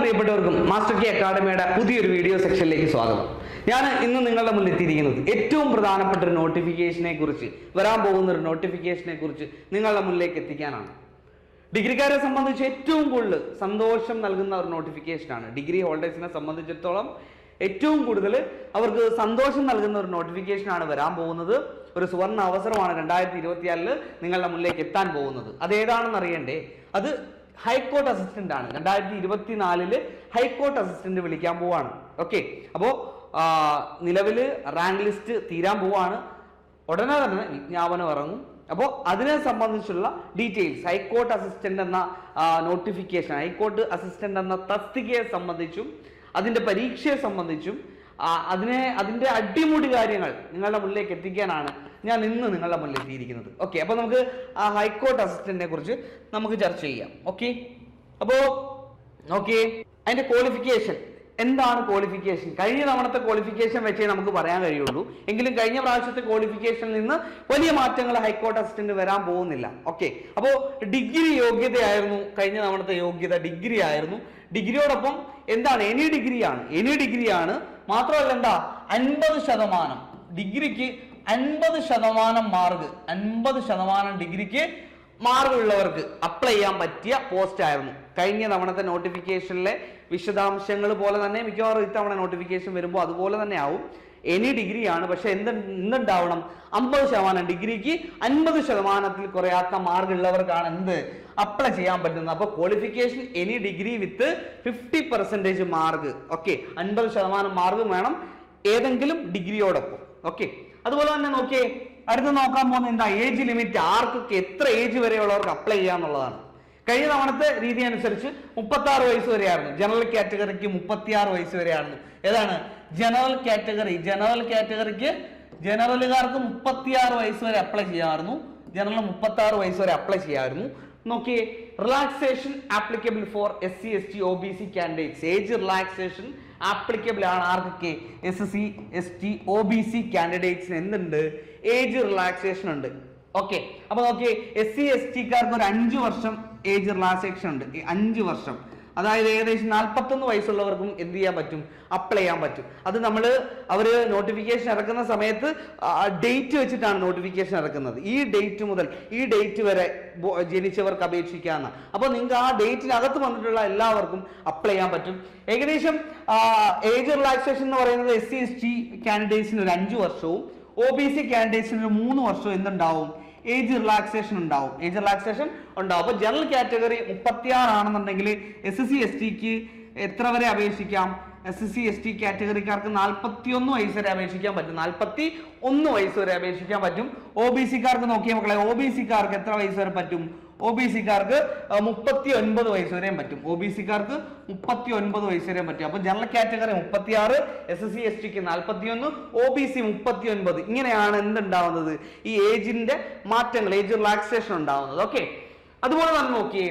പ്രിയപ്പെട്ടവർക്കും master K അക്കാഡമിയുടെ പുതിയൊരു video സെക്ഷനിലേക്ക് സ്വാഗതം. ഞാൻ ഇന്ന് നിങ്ങളുടെ മുന്നിൽ എത്തിയിരിക്കുന്നത് ഏറ്റവും പ്രധാനപ്പെട്ട ഒരു നോട്ടിഫിക്കേഷനെ കുറിച്ച് വരാൻ പോകുന്ന ഒരു നോട്ടിഫിക്കേഷനെ കുറിച്ച് നിങ്ങളുടെ മുന്നിലേക്ക് എത്തിക്കാനാണ്. ഡിഗ്രിക്കാരെ സംബന്ധിച്ച് ഏറ്റവും കൂടുതൽ സന്തോഷം നൽകുന്ന ഒരു നോട്ടിഫിക്കേഷനാണ് ഡിഗ്രി ഹോൾഡേഴ്സിനെ സംബന്ധിച്ചിടത്തോളം ഏറ്റവും കൂടുതൽ അവർക്ക് സന്തോഷം നൽകുന്ന ഒരു നോട്ടിഫിക്കേഷനാണ് വരാൻ പോകുന്നത്. ഒരു സുവർണ അവസരമാണ് രണ്ടായിരത്തി ഇരുപത്തിയാലിൽ നിങ്ങളുടെ മുന്നിലേക്ക് എത്താൻ പോകുന്നത്. അത് ഏതാണെന്ന് അറിയണ്ടേ? അത് ഹൈക്കോർട്ട് അസിസ്റ്റന്റ് ആണ്. രണ്ടായിരത്തി ഇരുപത്തിനാലിൽ ഹൈക്കോർട്ട് അസിസ്റ്റന്റ് വിളിക്കാൻ പോവാണ്. ഓക്കെ? അപ്പോ നിലവിൽ റാങ്ക് ലിസ്റ്റ് തീരാൻ പോവാണ്. ഉടനെ തന്നെ വിജ്ഞാപനം ഇറങ്ങും. അപ്പോൾ അതിനെ സംബന്ധിച്ചുള്ള ഡീറ്റെയിൽസ് ഹൈക്കോർട്ട് അസിസ്റ്റന്റ് എന്ന നോട്ടിഫിക്കേഷൻ ഹൈക്കോർട്ട് അസിസ്റ്റന്റ് എന്ന തസ്തികയെ സംബന്ധിച്ചും അതിന്റെ പരീക്ഷയെ സംബന്ധിച്ചും അതിനെ അതിന്റെ അടിമുടി കാര്യങ്ങൾ നിങ്ങളുടെ മുന്നിലേക്ക് എത്തിക്കാനാണ് ഞാൻ ഇന്ന് നിങ്ങളുടെ മുന്നിൽ എത്തിയിരിക്കുന്നത്. ഓക്കെ അപ്പോൾ നമുക്ക് ആ ഹൈക്കോർട്ട് അസിസ്റ്റന്റിനെ കുറിച്ച് നമുക്ക് ചർച്ച ചെയ്യാം. ഓക്കെ അപ്പോൾ ഓക്കെ അതിന്റെ ക്വാളിഫിക്കേഷൻ എന്താണ് ക്വാളിഫിക്കേഷൻ കഴിഞ്ഞ തവണത്തെ ക്വാളിഫിക്കേഷൻ വെച്ചേ നമുക്ക് പറയാൻ കഴിയുള്ളൂ. എങ്കിലും കഴിഞ്ഞ പ്രാവശ്യത്തെ ക്വാളിഫിക്കേഷനിൽ നിന്ന് വലിയ മാറ്റങ്ങൾ ഹൈക്കോർട്ട് അസിസ്റ്റന്റ് വരാൻ പോകുന്നില്ല. ഓക്കെ അപ്പോൾ ഡിഗ്രി യോഗ്യതയായിരുന്നു. കഴിഞ്ഞ തവണത്തെ യോഗ്യത ഡിഗ്രി ആയിരുന്നു. ഡിഗ്രിയോടൊപ്പം എന്താണ്? എനി ഡിഗ്രിയാണ് എനി ഡിഗ്രിയാണ് മാത്രമല്ല എന്താ? അൻപത് ശതമാനം. ഡിഗ്രിക്ക് അൻപത് ശതമാനം മാർക്ക് അൻപത് ശതമാനം ഡിഗ്രിക്ക് മാർഗുള്ളവർക്ക് അപ്ലൈ ചെയ്യാൻ പറ്റിയ പോസ്റ്റ് ആയിരുന്നു. കഴിഞ്ഞ തവണത്തെ നോട്ടിഫിക്കേഷനിലെ വിശദാംശങ്ങൾ പോലെ തന്നെ മിക്കവാറും ഇത്തവണ നോട്ടിഫിക്കേഷൻ വരുമ്പോൾ അതുപോലെ തന്നെ ആവും. എനി ഡിഗ്രിയാണ് പക്ഷെ എന്ത് എന്തുണ്ടാവണം? അമ്പത് ശതമാനം ഡിഗ്രിക്ക് അൻപത് ശതമാനത്തിൽ കുറയാത്ത മാർക്ക് ഉള്ളവർക്കാണ് എന്ത് അപ്ലൈ ചെയ്യാൻ പറ്റുന്നത്. അപ്പോൾ qualification any degree with fifty percentage mark okay അൻപത് ശതമാനം മാർക്ക് വേണം ഏതെങ്കിലും ഡിഗ്രിയോടൊപ്പം ഓക്കെ അതുപോലെ തന്നെ നോക്കിയേ അടുത്ത് നോക്കാൻ പോകുന്ന എന്താ ഏജ് ലിമിറ്റ് ആർക്കൊക്കെ എത്ര ഏജ് വരെയുള്ളവർക്ക് അപ്ലൈ ചെയ്യാന്നുള്ളതാണ് കഴിഞ്ഞ തവണത്തെ രീതി അനുസരിച്ച് മുപ്പത്തി ആറ് വയസ്സ് വരെയായിരുന്നു. ജനറൽ കാറ്റഗറിക്ക് മുപ്പത്തി ആറ് വയസ്സ് വരെയായിരുന്നു. ഏതാണ്? ജനറൽ കാറ്റഗറി ജനറൽ കാറ്റഗറിക്ക് ജനറലുകാർക്ക് മുപ്പത്തി ആറ് വയസ്സ് വരെ അപ്ലൈ ചെയ്യാമായിരുന്നു. ജനറൽ മുപ്പത്തി ആറ് വയസ്സ് വരെ അപ്ലൈ ചെയ്യാമായിരുന്നു. നോക്കിയേ relaxation applicable for S C S T O B C candidates age relaxation applicable ആണ് ആർക്കൊക്കെ? S C S T O B C കാൻഡിഡേറ്റ്സിന് എന്തുണ്ട്? ഏജ് റിലാക്സേഷൻ ഉണ്ട്. ഓക്കെ അപ്പൊ നോക്കിയേ എസ് സി എസ് ടിക്കാർക്ക് ഒരു അഞ്ച് വർഷം ഏജ് റിലാക്സേഷൻ ഉണ്ട്. അഞ്ചു അഞ്ച് വർഷം. അതായത് ഏകദേശം നാൽപ്പത്തൊന്ന് വയസ്സുള്ളവർക്കും എന്ത് ചെയ്യാൻ പറ്റും? അപ്ലൈ ചെയ്യാൻ പറ്റും. അത് നമ്മൾ അവർ നോട്ടിഫിക്കേഷൻ ഇറക്കുന്ന സമയത്ത് ഡേറ്റ് വെച്ചിട്ടാണ് നോട്ടിഫിക്കേഷൻ ഇറക്കുന്നത്. ഈ ഡേറ്റ് മുതൽ ഈ ഡേറ്റ് വരെ ജനിച്ചവർക്ക് അപേക്ഷിക്കാമെന്ന് അപ്പോൾ നിങ്ങൾക്ക് ആ ഡേറ്റിനകത്ത് വന്നിട്ടുള്ള എല്ലാവർക്കും അപ്ലൈ ചെയ്യാൻ പറ്റും. ഏകദേശം ഏജ് റിലാക്സേഷൻ എന്ന് പറയുന്നത് എസ് സി എസ് ടി കാൻഡിഡേറ്റ്സിന് ഒരു അഞ്ച് വർഷവും ഒ ബി സി കാൻഡിഡേറ്റ്സിന് ഒരു മൂന്ന് വർഷവും എന്തുണ്ടാവും? ഏജ് റിലാക്സേഷൻ ഉണ്ടാവും. ഏജ് റിലാക്സേഷൻ ഉണ്ടാവും. അപ്പൊ ജനറൽ കാറ്റഗറി മുപ്പത്തിയാറ് ആണെന്നുണ്ടെങ്കിൽ എസ് സി എസ് ടിക്ക് എത്ര വരെ അപേക്ഷിക്കാം? എസ് സി എസ് ടി കാറ്റഗറിക്കാർക്ക് നാൽപ്പത്തി ഒന്ന് വയസ്സ് വരെ അപേക്ഷിക്കാൻ പറ്റും. നാൽപ്പത്തി ഒന്ന് വയസ്സ് വരെ അപേക്ഷിക്കാൻ പറ്റും. ഒ ബി സിക്കാർക്ക് നോക്കിയ മക്കളെ ഒ ബി സിക്കാർക്ക് എത്ര വയസ്സ് വരെ പറ്റും? ഒ ബി സിക്കാർക്ക് മുപ്പത്തി ഒൻപത് വയസ്സ് വരെയും പറ്റും. ഒ ബി സിക്കാർക്ക് മുപ്പത്തി ഒൻപത് വയസ്സ് വരെയും പറ്റും. അപ്പൊ ജനറൽ കാറ്റഗറി മുപ്പത്തി ആറ് എസ് എസ് സി എസ് ടിക്ക് നാൽപ്പത്തി ഒന്ന് ഒ ബി സി മുപ്പത്തി ഒൻപത് ഇങ്ങനെയാണ് എന്തുണ്ടാവുന്നത്? ഈ ഏജിന്റെ മാറ്റങ്ങൾ ഏജ് റിലാക്സേഷൻ ഉണ്ടാവുന്നത്. ഓക്കെ അതുപോലെ തന്നെ നോക്കിയേ.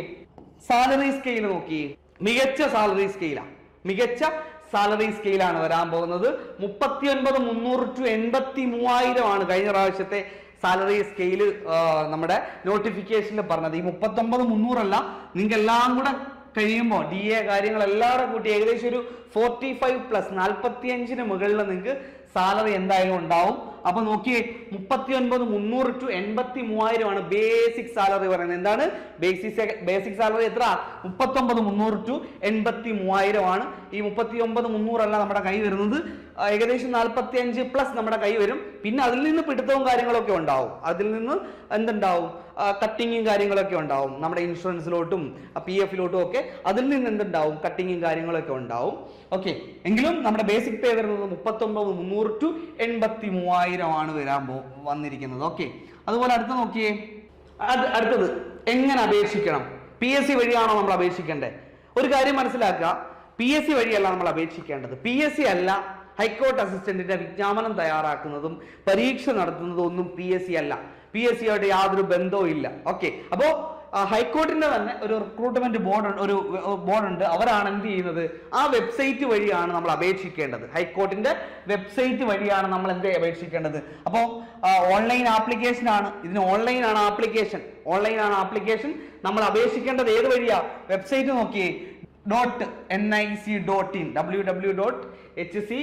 സാലറി സ്കെയിൽ നോക്കിയേ. മികച്ച സാലറി സ്കെയിലാണ് മികച്ച സാലറി സ്കെയിലാണ് വരാൻ പോകുന്നത്. മുപ്പത്തി ഒൻപത് മുന്നൂറ് ടു എൺപത്തി മൂവായിരം ആണ് കഴിഞ്ഞ പ്രാവശ്യത്തെ സാലറി സ്കെയിൽ നമ്മുടെ നോട്ടിഫിക്കേഷനിൽ പറഞ്ഞത്. ഈ മുപ്പത്തൊമ്പത് മുന്നൂറല്ല നിങ്ങൾക്ക് എല്ലാം കൂടെ കഴിയുമ്പോൾ ഡി എ കാര്യങ്ങളെല്ലാം കൂടെ കൂട്ടി ഏകദേശം ഒരു ഫോർട്ടി ഫൈവ് പ്ലസ് നാൽപ്പത്തി അഞ്ചിന് മുകളിൽ നിങ്ങൾക്ക് സാലറി എന്തായാലും ഉണ്ടാവും. അപ്പൊ നോക്കിയേ മുപ്പത്തി ഒൻപത് മുന്നൂറ് ടു എൺപത്തി മൂവായിരം ആണ് ബേസിക് സാലറി പറയുന്നത്. എന്താണ്? ബേസിക് ബേസിക് സാലറി എത്ര? മുപ്പത്തി ഒമ്പത് മുന്നൂറ് ടു എൺപത്തി മൂവായിരം ആണ്. ഈ മുപ്പത്തി ഒമ്പത് മുന്നൂറല്ല നമ്മുടെ കൈ വരുന്നത്. ഏകദേശം നാൽപ്പത്തി അഞ്ച് പ്ലസ് നമ്മുടെ കൈ വരും. പിന്നെ അതിൽ നിന്ന് പിടുത്തവും കാര്യങ്ങളൊക്കെ ഉണ്ടാവും. അതിൽ നിന്ന് എന്തുണ്ടാവും? കട്ടിങ്ങും കാര്യങ്ങളൊക്കെ ഉണ്ടാവും. നമ്മുടെ ഇൻഷുറൻസിലോട്ടും പി എഫിലോട്ടും ഒക്കെ അതിൽ നിന്ന് എന്തുണ്ടാവും? കട്ടിങ്ങും കാര്യങ്ങളൊക്കെ ഉണ്ടാവും. ഓക്കെ എങ്കിലും നമ്മുടെ ബേസിക് പേ വരുന്നത് മുപ്പത്തൊമ്പത് മുന്നൂറ് ടു എൺപത്തി മൂവായിരം ആണ് വരാൻ പോ വന്നിരിക്കുന്നത്. ഓക്കെ അതുപോലെ അടുത്ത് നോക്കിയേ. അത് അടുത്തത്. എങ്ങനെ അപേക്ഷിക്കണം? പി എസ് സി വഴിയാണോ നമ്മൾ അപേക്ഷിക്കേണ്ടത്? ഒരു കാര്യം മനസ്സിലാക്കുക. പി എസ് സി വഴിയല്ല നമ്മൾ അപേക്ഷിക്കേണ്ടത്. പി എസ് സി അല്ല ഹൈക്കോർട്ട് അസിസ്റ്റന്റിന്റെ വിജ്ഞാപനം തയ്യാറാക്കുന്നതും പരീക്ഷ നടത്തുന്നതും ഒന്നും പി എസ് സി അല്ല. പി എസ് സിയായിട്ട് യാതൊരു ബന്ധവും ഇല്ല. ഓക്കെ അപ്പോ ഹൈക്കോർട്ടിന്റെ തന്നെ ഒരു റിക്രൂട്ട്മെന്റ് ബോർഡ് ഒരു ബോർഡ് ഉണ്ട്. അവരാണ് എന്ത് ചെയ്യുന്നത്? ആ വെബ്സൈറ്റ് വഴിയാണ് നമ്മൾ അപേക്ഷിക്കേണ്ടത്. ഹൈക്കോർട്ടിന്റെ വെബ്സൈറ്റ് വഴിയാണ് നമ്മൾ എന്ത് അപേക്ഷിക്കേണ്ടത്? അപ്പോൾ ഓൺലൈൻ ആപ്ലിക്കേഷൻ ആണ്. ഇതിന് ഓൺലൈൻ ആണ് ആപ്ലിക്കേഷൻ ഓൺലൈൻ ആണ് ആപ്ലിക്കേഷൻ നമ്മൾ അപേക്ഷിക്കേണ്ടത് ഏത് വഴിയാ? വെബ്സൈറ്റ് നോക്കിയേ dot N I C dot in W W dot H C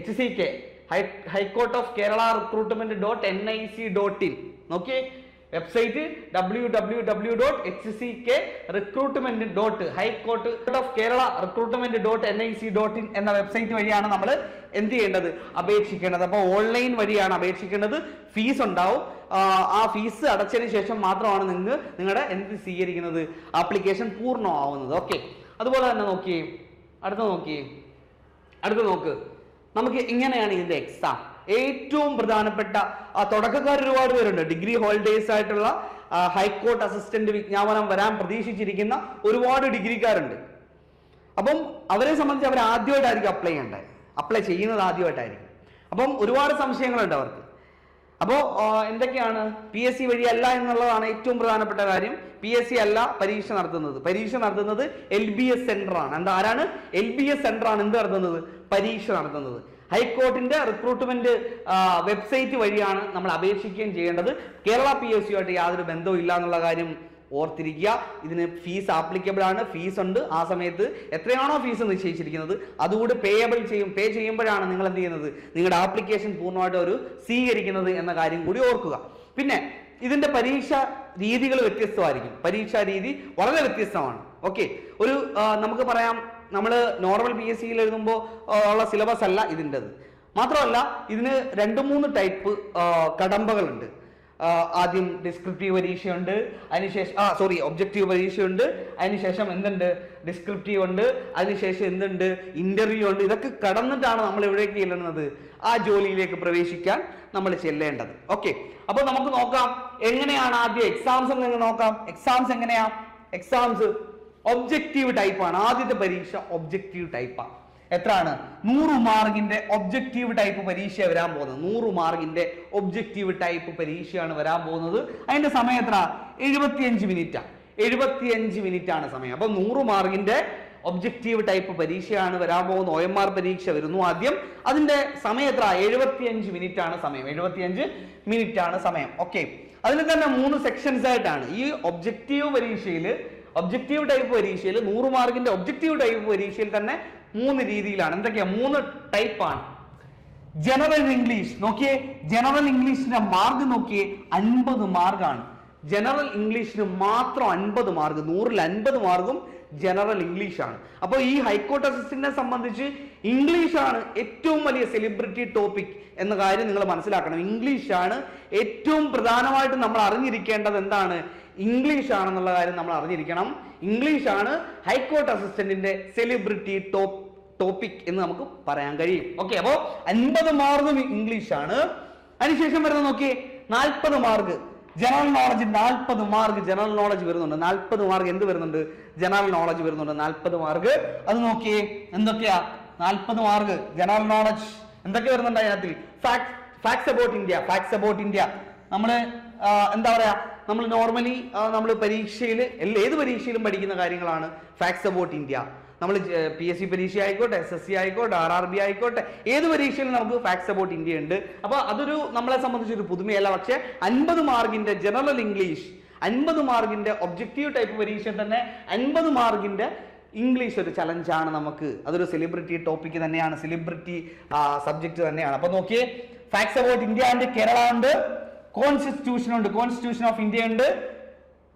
H C K high court of Kerala recruitment dot N I C dot in. നോക്കിയേ? Website W W W dot H C K recruitment dot high court of Kerala recruitment dot N I C dot in എന്ന website വഴിയാണ് നമ്മൾ എന്ത് ചെയ്യേണ്ടത്? അപേക്ഷിക്കേണ്ടത്. അപ്പോൾ online വഴിയാണ് അപേക്ഷിക്കേണ്ടത്. Fees ഉണ്ടാവും. ആ, ഫീസ് അടച്ചതിന് ശേഷം മാത്രമാണ് നിങ്ങൾ നിങ്ങളുടെ എന്ത് സ്വീകരിക്കുന്നത്? ആപ്ലിക്കേഷൻ പൂർണമാവുന്നത്. ഓക്കെ. അതുപോലെ തന്നെ നോക്കിയേ. അടുത്ത നോക്കിയേ. അടുത്ത നോക്ക്. നമുക്ക് ഇങ്ങനെയാണ് ഇതിന്റെ എക്സാം ഏറ്റവും പ്രധാനപ്പെട്ട തുടക്കക്കാർ ഒരുപാട് പേരുണ്ട്. ഡിഗ്രി ഹോൾഡേഴ്സ് ആയിട്ടുള്ള ഹൈക്കോർട്ട് അസിസ്റ്റന്റ് വിജ്ഞാപനം വരാൻ പ്രതീക്ഷിച്ചിരിക്കുന്ന ഒരുപാട് ഡിഗ്രിക്കാരുണ്ട്. അപ്പം അവരെ സംബന്ധിച്ച് അവർ ആദ്യമായിട്ടായിരിക്കും അപ്ലൈ ചെയ്യേണ്ടത്. അപ്ലൈ ചെയ്യുന്നത് ആദ്യമായിട്ടായിരിക്കും. അപ്പം ഒരുപാട് സംശയങ്ങളുണ്ട് അവർക്ക്. അപ്പോൾ എന്തൊക്കെയാണ്? പി എസ് സി വഴിയല്ല എന്നുള്ളതാണ് ഏറ്റവും പ്രധാനപ്പെട്ട കാര്യം. പി എസ് സി അല്ല പരീക്ഷ നടത്തുന്നത്. പരീക്ഷ നടത്തുന്നത് എൽ ബി എസ് സെന്റർ ആണ്. എന്താ ആരാണ്? എൽ ബി എസ് സെന്റർ ആണ്. എന്ത് നടത്തുന്നത്? പരീക്ഷ നടത്തുന്നത്. ഹൈക്കോർട്ടിന്റെ റിക്രൂട്ട്മെന്റ് വെബ്സൈറ്റ് വഴിയാണ് നമ്മൾ അപേക്ഷിക്കുകയും ചെയ്യേണ്ടത്. കേരള പി എസ് സിയുമായിട്ട് യാതൊരു ബന്ധവും ഇല്ല എന്നുള്ള കാര്യം ഓർത്തിരിക്കുക. ഇതിന് ഫീസ് ആപ്ലിക്കബിൾ ആണ് ഫീസ് ഉണ്ട്. ആ സമയത്ത് എത്രയാണോ ഫീസ് നിശ്ചയിച്ചിരിക്കുന്നത് അതുകൂടി പേയബിൾ ചെയ്യും പേ ചെയ്യുമ്പോഴാണ് നിങ്ങൾ എന്ത് ചെയ്യുന്നത്? നിങ്ങളുടെ ആപ്ലിക്കേഷൻ പൂർണമായിട്ട് ഒരു സ്വീകരിക്കുന്നത് എന്ന കാര്യം കൂടി ഓർക്കുക. പിന്നെ ഇതിന്റെ പരീക്ഷ രീതികൾ വ്യത്യസ്തമായിരിക്കും. പരീക്ഷാ രീതി വളരെ വ്യത്യസ്തമാണ്. ഓക്കെ ഒരു നമുക്ക് പറയാം നമ്മൾ നോർമൽ പി എസ് സിയിൽ എഴുതുമ്പോൾ ഉള്ള സിലബസ് അല്ല ഇതിന്റെത്. മാത്രമല്ല ഇതിന് രണ്ട് മൂന്ന് ടൈപ്പ് കടമ്പകളുണ്ട്. ആദ്യം ഡിസ്ക്രിപ്റ്റീവ് പരീക്ഷയുണ്ട് അതിനുശേഷം ആ സോറി ഒബ്ജക്റ്റീവ് പരീക്ഷയുണ്ട് അതിനുശേഷം എന്തുണ്ട്? ഡിസ്ക്രിപ്റ്റീവ് ഉണ്ട് അതിനുശേഷം എന്തുണ്ട്? ഇന്റർവ്യൂ ഉണ്ട്. ഇതൊക്കെ കടന്നിട്ടാണ് നമ്മൾ എവിടേക്ക് ചെല്ലുന്നത്. ആ ജോലിയിലേക്ക് പ്രവേശിക്കാൻ നമ്മൾ ചെല്ലേണ്ടത്. ഓക്കെ അപ്പോൾ നമുക്ക് നോക്കാം എങ്ങനെയാണ് ആദ്യം എക്സാംസ് നോക്കാം. എക്സാംസ് എങ്ങനെയാ? എക്സാംസ് ഒബ്ജക്റ്റീവ് ടൈപ്പാണ് ആദ്യത്തെ പരീക്ഷ ഒബ്ജക്റ്റീവ് ടൈപ്പാണ് എത്രയാണ്? നൂറ് മാർക്കിന്റെ ഒബ്ജക്റ്റീവ് ടൈപ്പ് പരീക്ഷ വരാൻ പോകുന്നത്. നൂറ് മാർക്കിന്റെ ഒബ്ജക്റ്റീവ് ടൈപ്പ് പരീക്ഷയാണ് വരാൻ പോകുന്നത്. അതിന്റെ സമയം എത്ര? എഴുപത്തിയഞ്ച് മിനിറ്റാ എഴുപത്തിയഞ്ച് മിനിറ്റ് ആണ് സമയം. അപ്പൊ നൂറ് മാർക്കിന്റെ ഒബ്ജക്റ്റീവ് ടൈപ്പ് പരീക്ഷയാണ് വരാൻ പോകുന്നത്. ഒ എം ആർ പരീക്ഷ വരുന്നു ആദ്യം. അതിന്റെ സമയം എത്ര? എഴുപത്തിയഞ്ച് മിനിറ്റ് ആണ് സമയം. എഴുപത്തിയഞ്ച് മിനിറ്റ് ആണ് സമയം. ഓക്കെ അതിൽ തന്നെ മൂന്ന് സെക്ഷൻസ് ആയിട്ടാണ്. ഈ ഒബ്ജക്റ്റീവ് പരീക്ഷയിൽ ഒബ്ജക്റ്റീവ് ടൈപ്പ് പരീക്ഷയിൽ നൂറ് മാർക്കിന്റെ ഒബ്ജക്റ്റീവ് ടൈപ്പ് പരീക്ഷയിൽ തന്നെ മൂന്ന് രീതിയിലാണ്. എന്തൊക്കെയാ? മൂന്ന് ടൈപ്പാണ് ജനറൽ ഇംഗ്ലീഷ് നോക്കിയേ ജനറൽ ഇംഗ്ലീഷിന്റെ മാർക്ക് നോക്കിയേ അൻപത് മാർക്കാണ്. ജനറൽ ഇംഗ്ലീഷിന് മാത്രം അൻപത് മാർക്ക് നൂറിൽ അൻപത് മാർക്കും ജനറൽ ഇംഗ്ലീഷ് ആണ്. അപ്പോൾ ഈ ഹൈക്കോർട്ട് അസിസ്റ്റന്റിനെ സംബന്ധിച്ച് ആണ് ഏറ്റവും വലിയ സെലിബ്രിറ്റി ടോപ്പിക് എന്ന കാര്യം നിങ്ങൾ മനസ്സിലാക്കണം. ഇംഗ്ലീഷ് ആണ് ഏറ്റവും പ്രധാനമായിട്ട് നമ്മൾ അറിഞ്ഞിരിക്കേണ്ടത് എന്താണ്? ഇംഗ്ലീഷ് ആണെന്നുള്ള കാര്യം നമ്മൾ അറിഞ്ഞിരിക്കണം. ഇംഗ്ലീഷ് ആണ് ഹൈക്കോർട്ട് അസിസ്റ്റന്റിന്റെ സെലിബ്രിറ്റി ടോപ്പ് ടോപ്പിക് എന്ന് നമുക്ക് പറയാൻ കഴിയും. ഓക്കെ അപ്പോ അൻപത് മാർഗും ഇംഗ്ലീഷ് ആണ് അതിനുശേഷം വരുന്ന നോക്കി നാൽപ്പത് മാർക്ക്. ജനറൽ നോളജ് നാൽപ്പത് മാർക്ക് ജനറൽ നോളജ് വരുന്നുണ്ട്. നാൽപ്പത് മാർക്ക് എന്ത് വരുന്നുണ്ട്? ജനറൽ നോളജ് വരുന്നുണ്ട്. നാൽപ്പത് മാർക്ക്. അത് നോക്കിയേ എന്തൊക്കെയാ? നാൽപ്പത് മാർക്ക് ജനറൽ നോളജ് എന്തൊക്കെ വരുന്നുണ്ട് അതിനകത്തിൽ? Fact facts about India facts about India നമ്മൾ എന്താ പറയാ നമ്മൾ നോർമലി നമ്മൾ പരീക്ഷയിൽ ഏത് പരീക്ഷയിലും പഠിക്കുന്ന കാര്യങ്ങളാണ് ഫാക്ട്സ് അബൌട്ട് ഇന്ത്യ നമ്മൾ പി എസ് സി പരീക്ഷ ആയിക്കോട്ടെ എസ് എസ് സി ആയിക്കോട്ടെ ആർ ആർ ബി ആയിക്കോട്ടെ ഏത് പരീക്ഷയിലും നമുക്ക് ഫാക്ട്സ് അബൌട്ട് ഇന്ത്യ ഉണ്ട്. അപ്പോൾ അതൊരു നമ്മളെ സംബന്ധിച്ച് ഒരു പുതുമയല്ല. പക്ഷേ അൻപത് മാർക്കിന്റെ ജനറൽ ഇംഗ്ലീഷ് അൻപത് മാർക്കിന്റെ ഒബ്ജക്റ്റീവ് ടൈപ്പ് പരീക്ഷ തന്നെ അൻപത് മാർക്കിന്റെ ഇംഗ്ലീഷ് ഒരു ചലഞ്ചാണ് നമുക്ക്. അതൊരു സെലിബ്രിറ്റി ടോപ്പിക് തന്നെയാണ്. സെലിബ്രിറ്റി സബ്ജക്റ്റ് തന്നെയാണ്. അപ്പോൾ നോക്കിയേ facts about India and Kerala ഉണ്ട് കോൺസ്റ്റിറ്റ്യൂഷൻ ഉണ്ട് കോൺസ്റ്റിറ്റ്യൂഷൻ ഓഫ് ഇന്ത്യ ഉണ്ട്.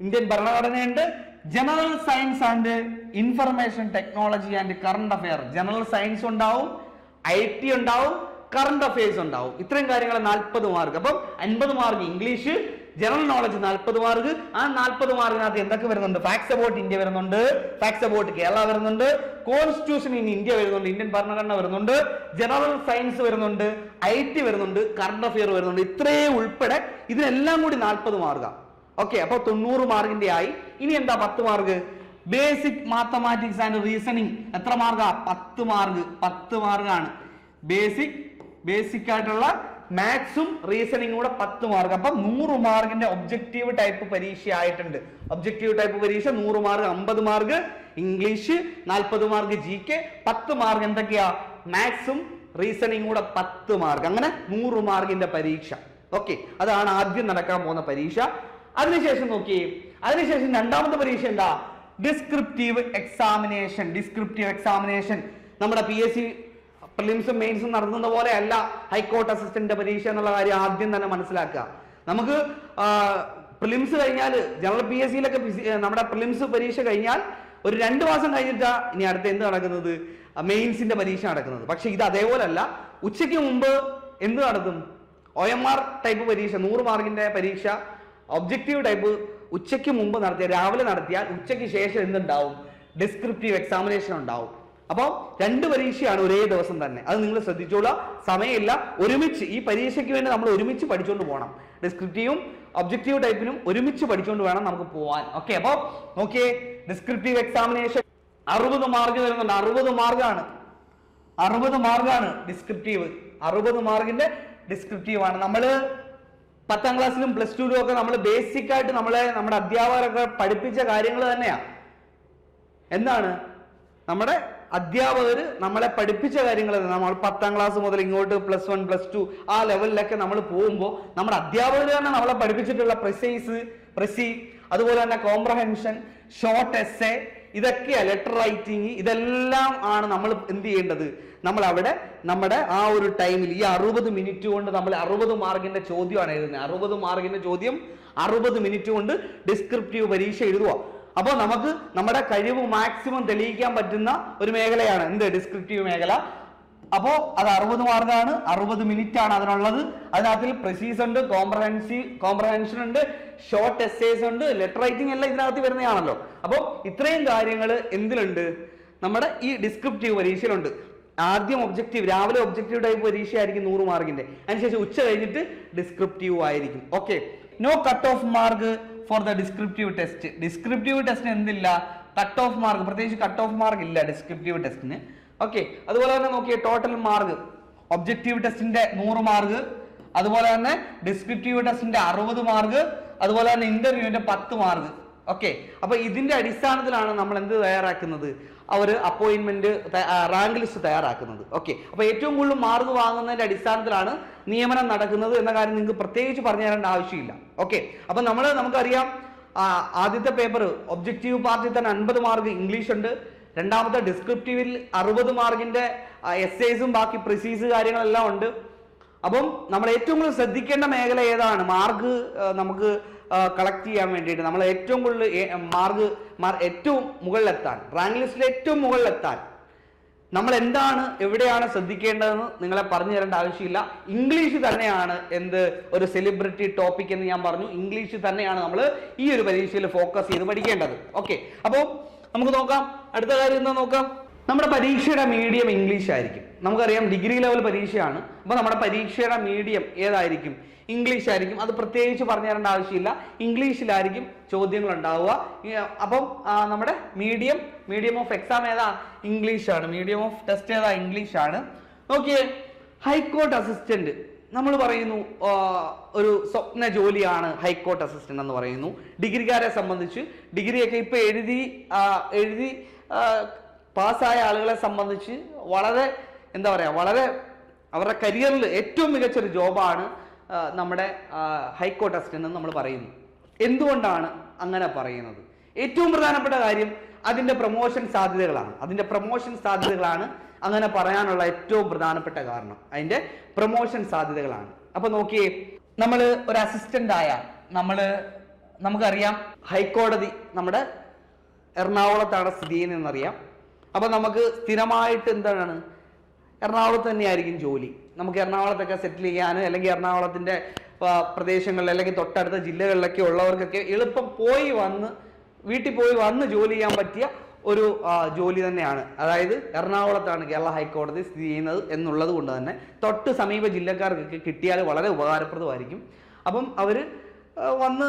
Indian ഭരണഘടനയുണ്ട്. General science and information technology and current affair general science ഉണ്ടാവും. ഐ ടി ഉണ്ടാവും. കറണ്ട് അഫയേഴ്സ് ഉണ്ടാവും. ഇത്രയും കാര്യങ്ങൾ നാൽപ്പത് മാർക്ക് അപ്പം അൻപത് മാർക്ക് ഇംഗ്ലീഷ് ജനറൽ നോളജ് നാൽപ്പത് മാർക്ക് ആ നാൽപ്പത് മാർക്കിനകത്ത് എന്തൊക്കെ വരുന്നുണ്ട്? ഫാക്സ് അബൌട്ട് ഇന്ത്യ വരുന്നുണ്ട്. ഫാക്സ് അബൌട്ട് കേരള വരുന്നുണ്ട്. കോൺസ്റ്റിറ്റ്യൂഷൻ ഇൻ ഇന്ത്യ വരുന്നുണ്ട്. ഇന്ത്യൻ ഭരണഘടന വരുന്നുണ്ട്. ജനറൽ സയൻസ് വരുന്നുണ്ട്. ഐ ടി വരുന്നുണ്ട്. കറണ്ട് അഫെയർ വരുന്നുണ്ട്. ഇത്രയും ഉൾപ്പെടെ ഇതിനെല്ലാം കൂടി നാൽപ്പത് മാർക്കാണ് ഓക്കെ അപ്പൊ തൊണ്ണൂറ് മാർക്കിന്റെ ആയി. ഇനി എന്താ പത്ത് mark basic mathematics and reasoning എത്ര മാർക്കാ പത്ത് മാർക്ക് പത്ത് മാർക്കാണ് ബേസിക് ബേസിക് ആയിട്ടുള്ള മാത്സും റീസണിങ്ങും കൂടെ പത്ത് മാർക്ക് അപ്പം നൂറ് മാർക്കിന്റെ ഒബ്ജക്റ്റീവ് ടൈപ്പ് പരീക്ഷ ആയിട്ടുണ്ട്. ഒബ്ജക്റ്റീവ് ടൈപ്പ് പരീക്ഷ നൂറ് മാർക്ക് അമ്പത് മാർക്ക് ഇംഗ്ലീഷ് നാൽപ്പത് മാർക്ക് ജി കെ പത്ത് മാർക്ക് എന്തൊക്കെയാ? മാത്സും റീസണിങ് കൂടെ പത്ത് മാർക്ക് അങ്ങനെ നൂറ് മാർക്കിന്റെ പരീക്ഷ. ഓക്കെ അതാണ് ആദ്യം നടക്കാൻ പോകുന്ന പരീക്ഷ. അതിനുശേഷം നോക്കിയേ അതിനുശേഷം രണ്ടാമത്തെ പരീക്ഷ എന്താ? ഡിസ്ക്രിപ്റ്റീവ് എക്സാമിനേഷൻ ഡിസ്ക്രിപ്റ്റീവ് എക്സാമിനേഷൻ നമ്മുടെ പി എസ് സി പ്രിലിംസും മെയിൻസും നടത്തുന്ന പോലെ അല്ല ഹൈക്കോർട്ട് അസിസ്റ്റന്റ് പരീക്ഷ എന്നുള്ള കാര്യം ആദ്യം തന്നെ മനസ്സിലാക്കുക. നമുക്ക് പ്രിലിംസ് കഴിഞ്ഞാൽ ജനറൽ പി എസ് സിയിലൊക്കെ നമ്മുടെ പ്രിലിംസ് പരീക്ഷ കഴിഞ്ഞാൽ ഒരു രണ്ട് മാസം കഴിഞ്ഞിട്ടാ ഇനി അടുത്ത എന്ത് നടക്കുന്നത്? മെയിൻസിന്റെ പരീക്ഷ നടക്കുന്നത്. പക്ഷെ ഇത് അതേപോലെ അല്ല ഉച്ചയ്ക്ക് മുമ്പ് എന്ത് നടത്തും ഒ എം ആർ ടൈപ്പ് പരീക്ഷ നൂറ് മാർക്കിന്റെ പരീക്ഷ. ഒബ്ജക്റ്റീവ് ടൈപ്പ് ഉച്ചയ്ക്ക് മുമ്പ് നടത്തിയ രാവിലെ നടത്തിയാൽ ഉച്ചയ്ക്ക് ശേഷം എന്തുണ്ടാവും? ഡിസ്ക്രിപ്റ്റീവ് എക്സാമിനേഷൻ ഉണ്ടാവും. അപ്പോൾ രണ്ട് പരീക്ഷയാണ് ഒരേ ദിവസം തന്നെ. അത് നിങ്ങൾ ശ്രദ്ധിച്ചോളൂ സമയമില്ല. ഒരുമിച്ച് ഈ പരീക്ഷയ്ക്ക് വേണ്ടി നമ്മൾ ഒരുമിച്ച് പഠിച്ചുകൊണ്ട് പോകണം ഡിസ്ക്രിപ്റ്റീവും ഒബ്ജക്റ്റീവ് ടൈപ്പിനും ഒരുമിച്ച് പഠിച്ചുകൊണ്ട് വേണം നമുക്ക് പോകാൻ ഓക്കെ അപ്പോൾ നോക്കിയേ. ഡിസ്ക്രിപ്റ്റീവ് എക്സാമിനേഷൻ അറുപത് മാർക്ക് വരുന്നുണ്ട്. അറുപത് മാർക്കാണ് അറുപത് മാർക്കാണ് ഡിസ്ക്രിപ്റ്റീവ് അറുപത് മാർക്കിന്റെ ഡിസ്ക്രിപ്റ്റീവ് ആണ്. നമ്മൾ പത്താം ക്ലാസ്സിലും പ്ലസ് ടുവിലും ഒക്കെ നമ്മൾ ബേസിക് ആയിട്ട് നമ്മളെ നമ്മുടെ അധ്യാപകരൊക്കെ പഠിപ്പിച്ച കാര്യങ്ങൾ തന്നെയാ. എന്താണ്? നമ്മുടെ അധ്യാപകർ നമ്മളെ പഠിപ്പിച്ച കാര്യങ്ങൾ നമ്മൾ പത്താം ക്ലാസ് മുതൽ ഇങ്ങോട്ട് പ്ലസ് വൺ പ്ലസ് ടു ആ ലെവലിലൊക്കെ നമ്മൾ പോകുമ്പോൾ നമ്മുടെ അധ്യാപകർ തന്നെ നമ്മളെ പഠിപ്പിച്ചിട്ടുള്ള പ്രിസൈസ് പ്രസി അതുപോലെ തന്നെ കോംപ്രഹെൻഷൻ ഷോർട്ട് എസ് എ ഇതൊക്കെയാ ലെറ്റർ റൈറ്റിംഗ് ഇതെല്ലാം ആണ് നമ്മൾ എന്ത് ചെയ്യേണ്ടത്? നമ്മൾ അവിടെ നമ്മുടെ ആ ഒരു ടൈമിൽ ഈ അറുപത് മിനിറ്റ് കൊണ്ട് നമ്മൾ അറുപത് മാർക്കിന്റെ ചോദ്യമാണ് എഴുതുന്നത്. അറുപത് മാർക്കിന്റെ ചോദ്യം അറുപത് മിനിറ്റ് കൊണ്ട് ഡിസ്ക്രിപ്റ്റീവ് പരീക്ഷ എഴുതുക അപ്പോൾ നമുക്ക് നമ്മുടെ കഴിവ് മാക്സിമം തെളിയിക്കാൻ പറ്റുന്ന ഒരു മേഖലയാണ്. എന്ത്? ഡിസ്ക്രിപ്റ്റീവ് മേഖല. അപ്പോൾ അത് അറുപത് മാർക്കാണ് അറുപത് മിനിറ്റ് ആണ് അതിനുള്ളത്. അതിനകത്തിൽ പ്രസീസ് ഉണ്ട് കോംപ്രഹെൻസീവ് കോംപ്രഹെൻഷൻ ഉണ്ട് ഷോർട്ട് എസ്സേസ് ഉണ്ട് ലെറ്റർ റൈറ്റിംഗ് എല്ലാം ഇതിനകത്ത് വരുന്നതാണല്ലോ. അപ്പോൾ ഇത്രയും കാര്യങ്ങൾ എന്തിലുണ്ട്? നമ്മുടെ ഈ ഡിസ്ക്രിപ്റ്റീവ് പരീക്ഷയിലുണ്ട്. ആദ്യം ഒബ്ജക്റ്റീവ് രാവിലെ ഒബ്ജക്റ്റീവ് ടൈപ്പ് പരീക്ഷയായിരിക്കും നൂറ് മാർക്കിന്റെ അതിനുശേഷം ഉച്ച കഴിഞ്ഞിട്ട് ഡിസ്ക്രിപ്റ്റീവ് ആയിരിക്കും. Okay no cut off mark for the descriptive test descriptive ടെസ്റ്റിന് എന്തില്ല? കട്ട് ഓഫ് മാർക്ക് പ്രത്യേകിച്ച് കട്ട് ഓഫ് മാർക്ക് ഇല്ല ഡിസ്ക്രിപ്റ്റീവ് ടെസ്റ്റിന് ഓക്കെ അതുപോലെ തന്നെ നോക്കിയ ടോട്ടൽ മാർക്ക് ഒബ്ജക്റ്റീവ് ടെസ്റ്റിന്റെ നൂറ് മാർക്ക് അതുപോലെ തന്നെ ഡിസ്ക്രിപ്റ്റീവ് ടെസ്റ്റിന്റെ അറുപത് മാർക്ക് അതുപോലെ തന്നെ ഇന്റർവ്യൂവിന്റെ പത്ത് മാർക്ക് ഓക്കെ അപ്പൊ ഇതിന്റെ അടിസ്ഥാനത്തിലാണ് നമ്മൾ എന്ത് തയ്യാറാക്കുന്നത്? അവർ അപ്പോയിന്റ്മെന്റ് റാങ്ക് ലിസ്റ്റ് തയ്യാറാക്കുന്നത്. ഓക്കെ അപ്പൊ ഏറ്റവും കൂടുതൽ മാർക്ക് വാങ്ങുന്നതിന്റെ അടിസ്ഥാനത്തിലാണ് നിയമനം നടക്കുന്നത് എന്ന കാര്യം നിങ്ങൾക്ക് പ്രത്യേകിച്ച് പറഞ്ഞു തരേണ്ട ആവശ്യമില്ല. ഓക്കെ അപ്പൊ നമ്മൾ നമുക്കറിയാം ആദ്യത്തെ പേപ്പർ ഒബ്ജക്റ്റീവ് പാർട്ടിൽ തന്നെ അൻപത് മാർക്ക് ഇംഗ്ലീഷ് ഉണ്ട്. രണ്ടാമത്തെ ഡിസ്ക്രിപ്റ്റീവിൽ അറുപത് മാർക്കിന്റെ എസ്സേസും ബാക്കി പ്രിസീസ് കാര്യങ്ങളെല്ലാം ഉണ്ട്. അപ്പം നമ്മൾ ഏറ്റവും കൂടുതൽ ശ്രദ്ധിക്കേണ്ട മേഖല ഏതാണ്? മാർക്ക് നമുക്ക് കളക്ട് ചെയ്യാൻ വേണ്ടിയിട്ട് നമ്മൾ ഏറ്റവും കൂടുതൽ മാർക്ക് ഏറ്റവും മുകളിലെത്താൻ റാങ്ക് ലിസ്റ്റിൽ ഏറ്റവും മുകളിലെത്താൻ നമ്മൾ എന്താണ് എവിടെയാണ് ശ്രദ്ധിക്കേണ്ടതെന്ന് നിങ്ങളെ പറഞ്ഞു തരേണ്ട ആവശ്യമില്ല. ഇംഗ്ലീഷ് തന്നെയാണ് എന്ത് ഒരു സെലിബ്രിറ്റി ടോപ്പിക് എന്ന് ഞാൻ പറഞ്ഞു. ഇംഗ്ലീഷ് തന്നെയാണ് നമ്മൾ ഈ ഒരു പരീക്ഷയിൽ ഫോക്കസ് ചെയ്ത് പഠിക്കേണ്ടത്. ഓക്കെ അപ്പോൾ നമുക്ക് നോക്കാം. അടുത്ത കാര്യം എന്താ നോക്കാം? നമ്മുടെ പരീക്ഷയുടെ മീഡിയം ഇംഗ്ലീഷ് ആയിരിക്കും. നമുക്കറിയാം ഡിഗ്രി ലെവൽ പരീക്ഷയാണ്. അപ്പോൾ നമ്മുടെ പരീക്ഷയുടെ മീഡിയം ഏതായിരിക്കും? ഇംഗ്ലീഷ് ആയിരിക്കും. അത് പ്രത്യേകിച്ച് പറഞ്ഞു തരേണ്ട ആവശ്യമില്ല. ഇംഗ്ലീഷിലായിരിക്കും ചോദ്യങ്ങൾ ഉണ്ടാവുക അപ്പം നമ്മുടെ മീഡിയം മീഡിയം ഓഫ് എക്സാം ഏതാ? ഇംഗ്ലീഷ് ആണ്. മീഡിയം ഓഫ് ടെസ്റ്റ് ഏതാ? ഇംഗ്ലീഷ് ആണ്. നോക്കിയേ. ഹൈക്കോർട്ട് അസിസ്റ്റന്റ് നമ്മൾ പറയുന്നു ഒരു സ്വപ്ന ജോലിയാണ് ഹൈക്കോർട്ട് അസിസ്റ്റന്റ് എന്ന് പറയുന്നു. ഡിഗ്രിക്കാരെ സംബന്ധിച്ച്. ഡിഗ്രിയൊക്കെ ഇപ്പൊ എഴുതി എഴുതി പാസ്സായ ആളുകളെ സംബന്ധിച്ച് വളരെ എന്താ പറയുക വളരെ അവരുടെ കരിയറിൽ ഏറ്റവും മികച്ചൊരു ജോബാണ് നമ്മുടെ ഹൈക്കോർട്ട് അസിസ്റ്റന്റ് എന്ന് നമ്മൾ പറയുന്നു. എന്തുകൊണ്ടാണ് അങ്ങനെ പറയുന്നത്? ഏറ്റവും പ്രധാനപ്പെട്ട കാര്യം അതിന്റെ പ്രൊമോഷൻ സാധ്യതകളാണ്. അതിന്റെ പ്രൊമോഷൻ സാധ്യതകളാണ് അങ്ങനെ പറയാനുള്ള ഏറ്റവും പ്രധാനപ്പെട്ട കാരണം. അതിന്റെ പ്രൊമോഷൻ സാധ്യതകളാണ്. അപ്പോൾ നോക്കിയേ നമ്മൾ ഒരു അസിസ്റ്റന്റ് ആയ നമ്മൾ നമുക്കറിയാം ഹൈക്കോടതി നമ്മുടെ എറണാകുളത്താണ് സ്ഥിതി ചെയ്യുന്നതെന്നറിയാം. അപ്പൊ നമുക്ക് സ്ഥിരമായിട്ട് എന്താണ്? എറണാകുളത്ത് തന്നെയായിരിക്കും ജോലി. നമുക്ക് എറണാകുളത്തൊക്കെ സെറ്റിൽ ചെയ്യാൻ അല്ലെങ്കിൽ എറണാകുളത്തിന്റെ പ്രദേശങ്ങളിൽ അല്ലെങ്കിൽ തൊട്ടടുത്ത ജില്ലകളിലൊക്കെ ഉള്ളവർക്കൊക്കെ എളുപ്പം പോയി വന്ന് വീട്ടിൽ പോയി വന്ന് ജോലി ചെയ്യാൻ പറ്റിയ ഒരു ജോലി തന്നെയാണ്. അതായത് എറണാകുളത്താണ് കേരള ഹൈക്കോടതി സ്ഥിതി ചെയ്യുന്നത് എന്നുള്ളത് കൊണ്ട് തന്നെ തൊട്ട് സമീപ ജില്ലക്കാർക്കൊക്കെ കിട്ടിയാൽ വളരെ ഉപകാരപ്രദമായിരിക്കും. അപ്പം അവർ വന്ന്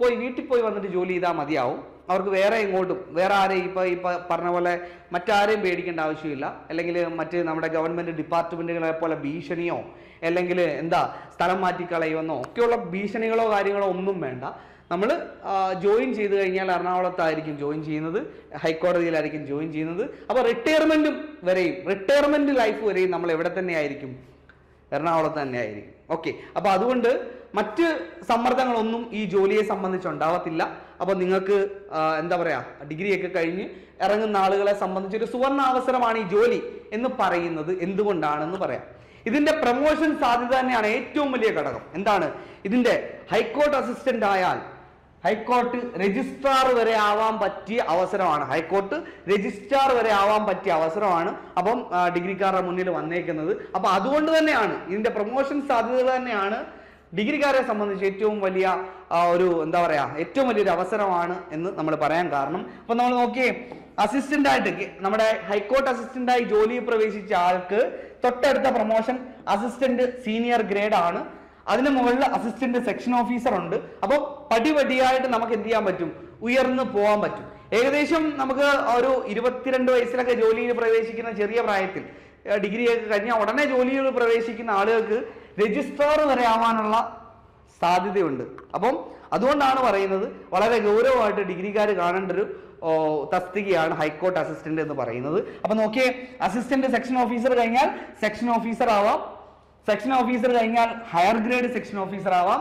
പോയി വീട്ടിൽ പോയി വന്നിട്ട് ജോലി ചെയ്താൽ മതിയാവും. അവർക്ക് വേറെ എങ്ങോട്ടും വേറെ ആരെയും ഇപ്പൊ ഈ പറഞ്ഞ പോലെ മറ്റാരെയും പേടിക്കേണ്ട ആവശ്യമില്ല. അല്ലെങ്കിൽ മറ്റ് നമ്മുടെ ഗവൺമെന്റ് ഡിപ്പാർട്ട്മെന്റുകളെ പോലെ ഭീഷണിയോ അല്ലെങ്കിൽ എന്താ സ്ഥലം മാറ്റിക്കളയുമെന്നോ ഒക്കെയുള്ള ഭീഷണികളോ കാര്യങ്ങളോ ഒന്നും വേണ്ട. നമ്മൾ ജോയിൻ ചെയ്ത് കഴിഞ്ഞാൽ എറണാകുളത്തായിരിക്കും ജോയിൻ ചെയ്യുന്നത് ഹൈക്കോടതിയിലായിരിക്കും ജോയിൻ ചെയ്യുന്നത്. അപ്പോൾ റിട്ടയർമെന്റും വരെയും റിട്ടയർമെന്റ് ലൈഫ് വരെയും നമ്മൾ എവിടെ തന്നെ ആയിരിക്കും? എറണാകുളത്ത് തന്നെ ആയിരിക്കും. ഓക്കെ. അപ്പോൾ അതുകൊണ്ട് മറ്റ് സമ്മർദ്ദങ്ങളൊന്നും ഈ ജോലിയെ സംബന്ധിച്ച് ഉണ്ടാവത്തില്ല. അപ്പോൾ നിങ്ങൾക്ക് എന്താ പറയാ ഡിഗ്രിയൊക്കെ കഴിഞ്ഞ് ഇറങ്ങുന്ന ആളുകളെ സംബന്ധിച്ച് ഒരു സുവർണ അവസരമാണ് ഈ ജോലി എന്ന് പറയുന്നത് എന്തുകൊണ്ടാണെന്ന് പറയാം. ഇതിന്റെ പ്രമോഷൻ സാധ്യത തന്നെയാണ് ഏറ്റവും വലിയ ഘടകം. എന്താണ്? ഇതിന്റെ ഹൈക്കോർട്ട് അസിസ്റ്റന്റ് ആയാൽ ഹൈക്കോർട്ട് രജിസ്ട്രാർ വരെ ആവാൻ പറ്റിയ അവസരമാണ്. ഹൈക്കോർട്ട് രജിസ്ട്രാർ വരെ ആവാൻ പറ്റിയ അവസരമാണ് അപ്പം ഡിഗ്രിക്കാരുടെ മുന്നിൽ വന്നേക്കുന്നത്. അപ്പൊ അതുകൊണ്ട് തന്നെയാണ് ഇതിന്റെ പ്രൊമോഷൻ സാധ്യത തന്നെയാണ് ഡിഗ്രിക്കാരെ സംബന്ധിച്ച് ഏറ്റവും വലിയ ഒരു എന്താ പറയാ ഏറ്റവും വലിയൊരു അവസരമാണ് എന്ന് നമ്മൾ പറയാൻ കാരണം. അപ്പൊ നമ്മൾ നോക്കിയേ അസിസ്റ്റന്റ് ആയിട്ട് നമ്മുടെ ഹൈക്കോർട്ട് അസിസ്റ്റന്റ് ആയി ജോലിയിൽ പ്രവേശിച്ച ആൾക്ക് തൊട്ടടുത്ത പ്രൊമോഷൻ അസിസ്റ്റന്റ് സീനിയർ ഗ്രേഡ് ആണ്. അതിന് മുകളിൽ അസിസ്റ്റന്റ് സെക്ഷൻ ഓഫീസർ ഉണ്ട്. അപ്പോൾ പടിപടിയായിട്ട് നമുക്ക് എന്ത് ചെയ്യാൻ പറ്റും? ഉയർന്നു പോകാൻ പറ്റും. ഏകദേശം നമുക്ക് ഒരു ഇരുപത്തിരണ്ട് വയസ്സിലൊക്കെ ജോലിയിൽ പ്രവേശിക്കുന്ന ചെറിയ പ്രായത്തിൽ ഡിഗ്രി ഒക്കെ കഴിഞ്ഞാൽ ഉടനെ ജോലിയിൽ പ്രവേശിക്കുന്ന ആളുകൾക്ക് രജിസ്ട്രാർ വരെ ആവാനുള്ള സാധ്യതയുണ്ട്. അപ്പം അതുകൊണ്ടാണ് പറയുന്നത് വളരെ ഗൗരവമായിട്ട് ഡിഗ്രിക്കാർ കാണേണ്ട ഒരു തസ്തികയാണ് ഹൈക്കോർട്ട് അസിസ്റ്റന്റ് എന്ന് പറയുന്നത്. അപ്പൊ നോക്കിയേ അസിസ്റ്റന്റ് സെക്ഷൻ ഓഫീസർ കഴിഞ്ഞാൽ സെക്ഷൻ ഓഫീസർ ആവാം. സെക്ഷൻ ഓഫീസർ കഴിഞ്ഞാൽ ഹയർ ഗ്രേഡ് സെക്ഷൻ ഓഫീസർ ആവാം.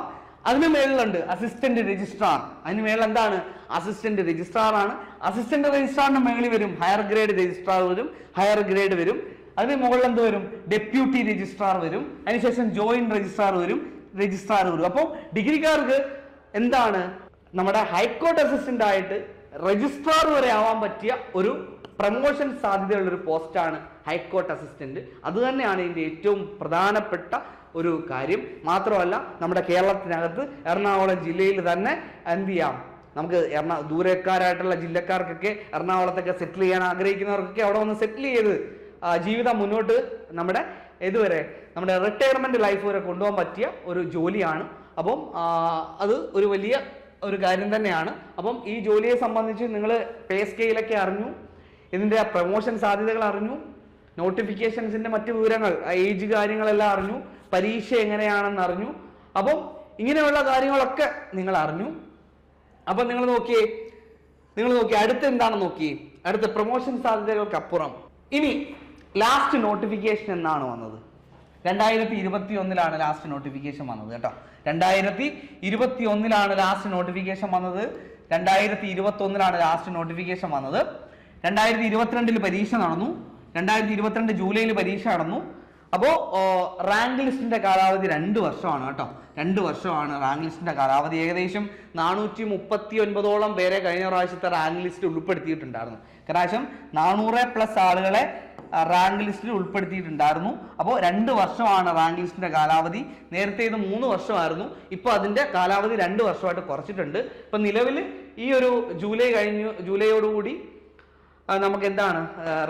അതിന് മേളിലുണ്ട് അസിസ്റ്റന്റ് രജിസ്ട്രാർ. അതിന് മേളിൽ എന്താണ്? അസിസ്റ്റന്റ് രജിസ്ട്രാർ ആണ് അസിസ്റ്റന്റ് രജിസ്ട്രാറിന് മേളിൽ വരും ഹയർ ഗ്രേഡ് രജിസ്ട്രാർ വരും ഹയർ ഗ്രേഡ് വരും. അതിന് മുകളിൽ എന്ത് വരും? ഡെപ്യൂട്ടി രജിസ്ട്രാർ വരും. അതിനുശേഷം ജോയിന്റ് രജിസ്ട്രാർ വരും. രജിസ്ട്രാർ വരും. അപ്പോൾ ഡിഗ്രിക്കാർക്ക് എന്താണ്? നമ്മുടെ ഹൈക്കോർട്ട് അസിസ്റ്റന്റ് ആയിട്ട് രജിസ്ട്രാർ വരെ ആവാൻ പറ്റിയ ഒരു പ്രമോഷൻ സാധ്യതയുള്ള ഒരു പോസ്റ്റാണ് ഹൈക്കോർട്ട് അസിസ്റ്റന്റ് അത് തന്നെയാണ് ഇതിന്റെ ഏറ്റവും പ്രധാനപ്പെട്ട ഒരു കാര്യം. മാത്രമല്ല നമ്മുടെ കേരളത്തിനകത്ത് എറണാകുളം ജില്ലയിൽ തന്നെ എന്ത് ചെയ്യാം? നമുക്ക് എറണാ ദൂരക്കാരായിട്ടുള്ള ജില്ലക്കാർക്കൊക്കെ എറണാകുളത്തൊക്കെ സെറ്റിൽ ചെയ്യാൻ ആഗ്രഹിക്കുന്നവർക്കൊക്കെ അവിടെ വന്ന് സെറ്റിൽ ചെയ്ത് ജീവിതം മുന്നോട്ട് നമ്മുടെ ഇതുവരെ നമ്മുടെ റിട്ടയർമെന്റ് ലൈഫ് വരെ കൊണ്ടുപോകാൻ പറ്റിയ ഒരു ജോലിയാണ്. അപ്പം അത് ഒരു വലിയ ഒരു കാര്യം തന്നെയാണ്. അപ്പം ഈ ജോലിയെ സംബന്ധിച്ച് നിങ്ങൾ പേ സ്കെയിലൊക്കെ അറിഞ്ഞു ഇതിന്റെ പ്രൊമോഷൻ സാധ്യതകൾ അറിഞ്ഞു നോട്ടിഫിക്കേഷൻസിന്റെ മറ്റു വിവരങ്ങൾ ഏജ് കാര്യങ്ങളെല്ലാം അറിഞ്ഞു പരീക്ഷ എങ്ങനെയാണെന്ന് അറിഞ്ഞു. അപ്പം ഇങ്ങനെയുള്ള കാര്യങ്ങളൊക്കെ നിങ്ങൾ അറിഞ്ഞു. അപ്പം നിങ്ങൾ നോക്കിയേ നിങ്ങൾ നോക്കി അടുത്ത് എന്താണെന്ന് നോക്കി അടുത്ത പ്രൊമോഷൻ സാധ്യതകൾക്ക് അപ്പുറം ഇനി ലാസ്റ്റ് നോട്ടിഫിക്കേഷൻ എന്നാണ് വന്നത്. രണ്ടായിരത്തി ഇരുപത്തി ഒന്നിലാണ് ലാസ്റ്റ് നോട്ടിഫിക്കേഷൻ വന്നത് കേട്ടോ. രണ്ടായിരത്തി ഇരുപത്തി ഒന്നിലാണ് ലാസ്റ്റ് നോട്ടിഫിക്കേഷൻ വന്നത്. രണ്ടായിരത്തി ഇരുപത്തി ഒന്നിലാണ് ലാസ്റ്റ് നോട്ടിഫിക്കേഷൻ വന്നത്. രണ്ടായിരത്തി ഇരുപത്തിരണ്ടിൽ പരീക്ഷ നടന്നു. രണ്ടായിരത്തി ഇരുപത്തിരണ്ട് ജൂലൈയിൽ പരീക്ഷ നടന്നു. അപ്പോൾ റാങ്ക് ലിസ്റ്റിന്റെ കാലാവധി രണ്ട് വർഷമാണ് കേട്ടോ. രണ്ട് വർഷമാണ് റാങ്ക് ലിസ്റ്റിന്റെ കാലാവധി. ഏകദേശം നാനൂറ്റി മുപ്പത്തി ഒൻപതോളം പേരെ കഴിഞ്ഞ പ്രാവശ്യത്തെ റാങ്ക് ലിസ്റ്റ് ഉൾപ്പെടുത്തിയിട്ടുണ്ടായിരുന്നു. കാരണം നാനൂറ് പ്ലസ് ആളുകളെ റാങ്ക് ലിസ്റ്റിൽ ഉൾപ്പെടുത്തിയിട്ടുണ്ടായിരുന്നു. അപ്പോൾ രണ്ട് വർഷമാണ് റാങ്ക് ലിസ്റ്റിന്റെ കാലാവധി. നേരത്തെ ഇത് മൂന്ന് വർഷമായിരുന്നു. ഇപ്പോൾ അതിന്റെ കാലാവധി രണ്ട് വർഷമായിട്ട് കുറച്ചിട്ടുണ്ട്. ഇപ്പം നിലവിൽ ഈ ഒരു ജൂലൈ കഴിഞ്ഞു ജൂലൈയോടുകൂടി നമുക്ക് എന്താണ്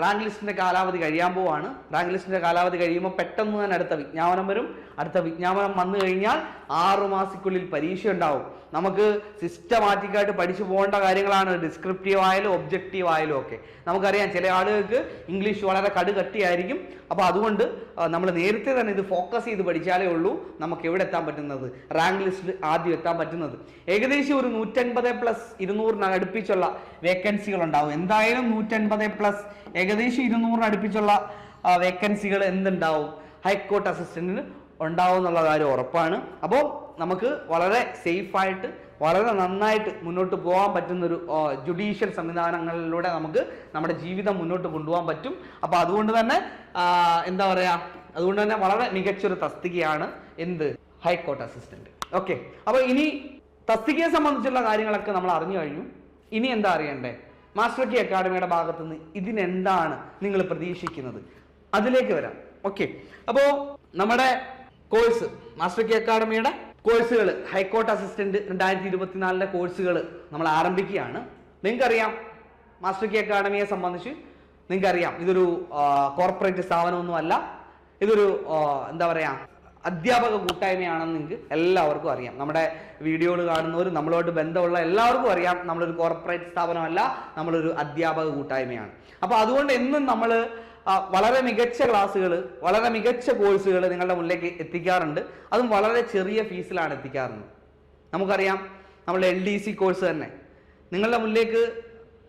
റാങ്ക് ലിസ്റ്റിന്റെ കാലാവധി കഴിയാൻ പോവാണ്. റാങ്ക് ലിസ്റ്റിന്റെ കാലാവധി കഴിയുമ്പോൾ പെട്ടെന്ന് തന്നെ അടുത്ത വിജ്ഞാപനം വരും. അടുത്ത വിജ്ഞാപനം വന്നു കഴിഞ്ഞാൽ ആറു മാസത്തിനുള്ളിൽ പരീക്ഷ ഉണ്ടാവും നമുക്ക് സിസ്റ്റമാറ്റിക്കായിട്ട് പഠിച്ചു പോകേണ്ട കാര്യങ്ങളാണ് ഡിസ്ക്രിപ്റ്റീവ് ആയാലും ഒബ്ജക്റ്റീവ് ആയാലും ഒക്കെ. നമുക്കറിയാം ചില ആളുകൾക്ക് ഇംഗ്ലീഷ് വളരെ കടുകട്ടിയായിരിക്കും. അപ്പോൾ അതുകൊണ്ട് നമ്മൾ നേരത്തെ തന്നെ ഇത് ഫോക്കസ് ചെയ്ത് പഠിച്ചാലേ ഉള്ളൂ നമുക്ക് എവിടെ എത്താൻ പറ്റുന്നത്? റാങ്ക് ലിസ്റ്റിൽ ആദ്യം എത്താൻ പറ്റുന്നത്. ഏകദേശം ഒരു നൂറ്റൻപത് പ്ലസ് ഇരുന്നൂറിന് അടുപ്പിച്ചുള്ള വേക്കൻസികൾ ഉണ്ടാവും. എന്തായാലും നൂറ്റൻപത് പ്ലസ് ഏകദേശം ഇരുന്നൂറിന് അടുപ്പിച്ചുള്ള വേക്കൻസികൾ എന്തുണ്ടാവും? ഹൈക്കോർട്ട് അസിസ്റ്റന്റിന് ഉണ്ടാവും എന്നുള്ള കാര്യം ഉറപ്പാണ്. അപ്പോൾ നമുക്ക് വളരെ സേഫായിട്ട് വളരെ നന്നായിട്ട് മുന്നോട്ട് പോകാൻ പറ്റുന്ന ഒരു ജുഡീഷ്യൽ സംവിധാനങ്ങളിലൂടെ നമുക്ക് നമ്മുടെ ജീവിതം മുന്നോട്ട് കൊണ്ടുപോകാൻ പറ്റും. അപ്പോൾ അതുകൊണ്ട് തന്നെ എന്താ പറയുക അതുകൊണ്ട് തന്നെ വളരെ മികച്ചൊരു തസ്തികയാണ് എന്ത്? High court assistant. ഓക്കെ. അപ്പോൾ ഇനി തസ്തികയെ സംബന്ധിച്ചുള്ള കാര്യങ്ങളൊക്കെ നമ്മൾ അറിഞ്ഞു കഴിഞ്ഞു. ഇനി എന്താ അറിയണ്ടേ? മാസ്റ്റർ കി അക്കാഡമിയുടെ ഭാഗത്തു നിന്ന് ഇതിനെന്താണ് നിങ്ങൾ പ്രതീക്ഷിക്കുന്നത്? അതിലേക്ക് വരാം. ഓക്കെ. അപ്പോൾ നമ്മുടെ കോഴ്സ് മാസ്റ്റർ കി അക്കാഡമിയുടെ കോഴ്സുകൾ ഹൈക്കോർട്ട് അസിസ്റ്റന്റ് രണ്ടായിരത്തി ഇരുപത്തിനാലിലെ കോഴ്സുകൾ നമ്മൾ ആരംഭിക്കുകയാണ്. നിങ്ങൾക്കറിയാം മാസ്റ്റർ കി അക്കാഡമിയെ സംബന്ധിച്ച് നിങ്ങൾക്കറിയാം ഇതൊരു കോർപ്പറേറ്റ് സ്ഥാപനമൊന്നുമല്ല. ഇതൊരു എന്താ പറയാ അധ്യാപക കൂട്ടായ്മയാണെന്ന് നിങ്ങൾക്ക് എല്ലാവർക്കും അറിയാം. നമ്മുടെ വീഡിയോകൾ കാണുന്നവരും നമ്മളോട് ബന്ധമുള്ള എല്ലാവർക്കും അറിയാം നമ്മളൊരു കോർപ്പറേറ്റ് സ്ഥാപനമല്ല നമ്മളൊരു അധ്യാപക കൂട്ടായ്മയാണ്. അപ്പോൾ അതുകൊണ്ട് എന്നും നമ്മൾ വളരെ മികച്ച ക്ലാസ്സുകൾ വളരെ മികച്ച കോഴ്സുകൾ നിങ്ങളുടെ മുന്നിലേക്ക് എത്തിക്കാറുണ്ട്. അതും വളരെ ചെറിയ ഫീസിലാണ് എത്തിക്കാറുള്ളത് നമുക്കറിയാം നമ്മുടെ എൽ ഡി സി കോഴ്സ് തന്നെ. നിങ്ങളുടെ മുന്നിലേക്ക്